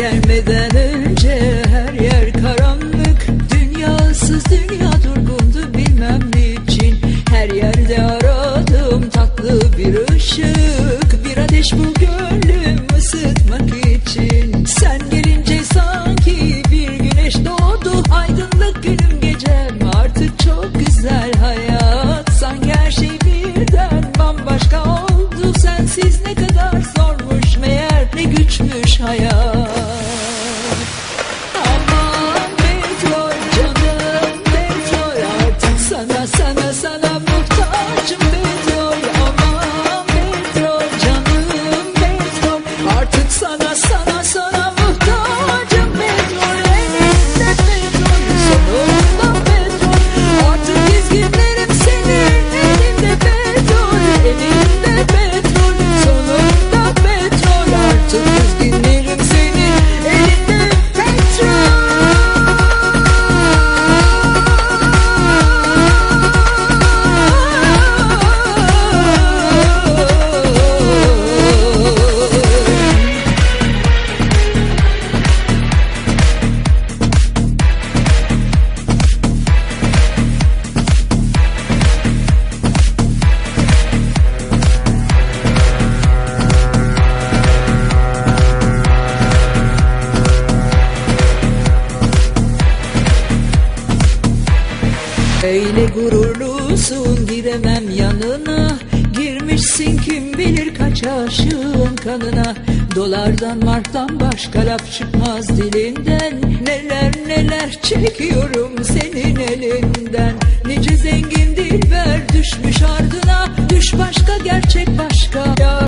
gelmeden önce her yer karanlık. Dünyasız dünya durgundu bilmem niçin. Her yerde aradım tatlı bir ışık. Bir ateş bu gönlüm ısıtmak için. Sen gelince sanki bir güneş doğdu. Aydınlık günüm gecem artık çok güzel hayat. Sanki her şey birden bambaşka oldu. Sensiz ne Öyle gururlusun giremem yanına. Girmişsin kim bilir kaç aşığın kanına. Dolardan marktan başka laf çıkmaz dilinden. Neler neler çekiyorum senin elinden. Nice zengin